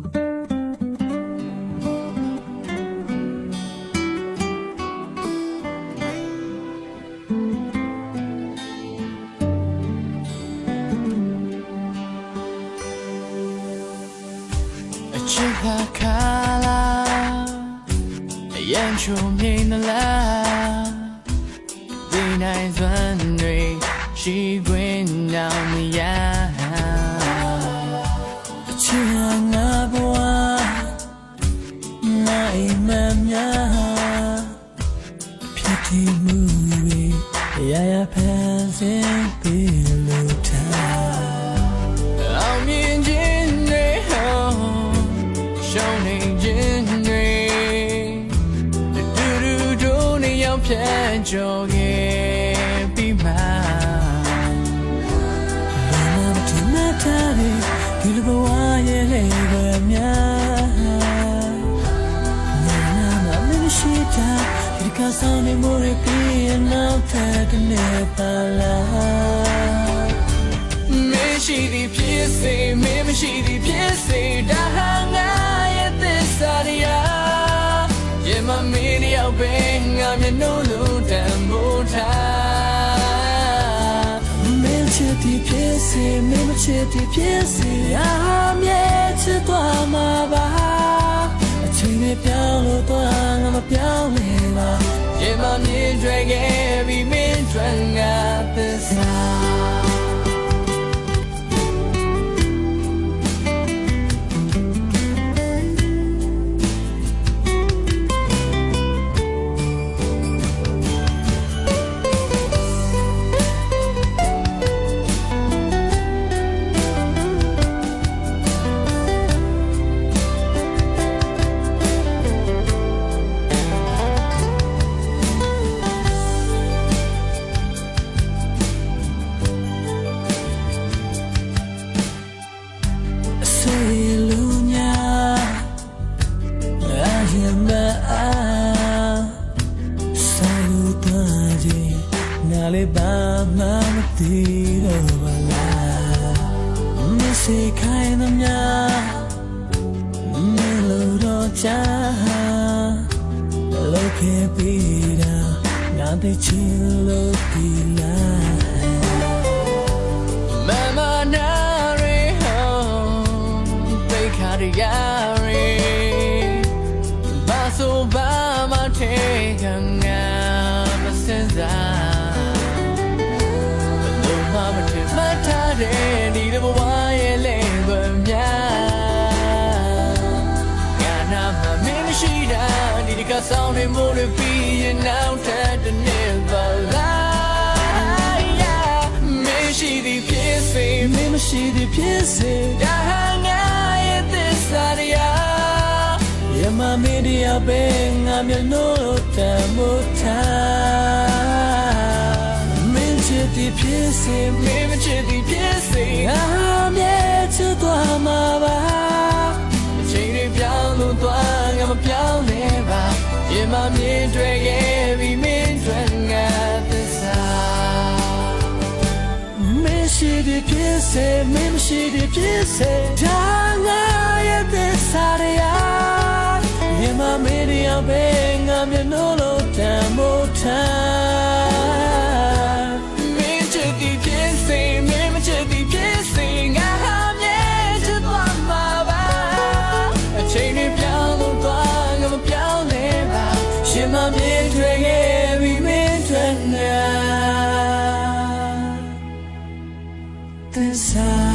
အချစ်ဟာခါလာအရန်ချုံမြင်နလားဒီနို မမြဖြစ်တည်မှုတွေရရဖန်ဆင်းပြီးလို့ထားအောင်မြင်ခြင်းတွေဟောရှုံးနေခြင်းတွေတူတူတို့နေရောက်ဖြတ်ကျော်ခဲ့ပြီးမှဘာမှမထင်မှတ်ထားတဲ့ဒီလိုဘဝရဲ့လေပဲများ မရှိတာဒီကစားနေမို့ရပြီးရင်နောက်ထပ်တစ်နေ့ပါလားမရှိသည်ဖြစ်စေမင်းမရှိသည်ဖြစ်စေဒါဟာငါရဲ့သစ္စာတရားရင်မမင်းရောက်ပဲငါမျက်နှာလုံးတန် ပြောင်းလဲပါရင်မမြင်တွေ့ခဲ့ပြီးမင်းတွေ့ငါသစ္စာ လူညာအရင်မအားဆောက်သွားခြင်းနားလေးပါမှမသိတော့ပါလားမစေခိုင်းသမျှမလို့တော့ချာလောက်ခဲ့ပြီးတာငါသိချင်လို့ဒီ take nga masenza No mama te mata de ni de bwa ye le gwa mya Ya na ma me shi da ni de ka sound de mo de bi yin now ta de ne ba la မရှိသည်ဖြစ်စေမင်းမရှိသည်ဖြစ်စေဒါ မမင်းတရားပဲငါမျက်နှာတမ်းမို့ထားမင်းချစ်သည်ဖြစ်စေမင်းမချစ်သည်ဖြစ်စေငါမြဲချစ်သွားမှာပါအချိန်တွေပြောင်းလို့သွားငါမပြောင်းလဲပါယမမြင်တွေ့ခဲ့ပြီးမင်းတွေ့ငါသစ္စာမရှိသည်ဖြစ်စေမင်းမရှိသည်ဖြစ်စေဒါငါ ပဲငါမျက်နှာလုံးတန်မို့ထားမင်းချစ်သည်ဖြစ်စေမင်းမချစ်သည်ဖြစ်စေငါဟာမြဲချစ်သွားမှာပါအချိန်တွေပြောင်းလို့သွားငါမပြောင်းလဲပါရှင်မမြင်တွေ့ခဲ့ပြီးမင်းတွေ့နာ This time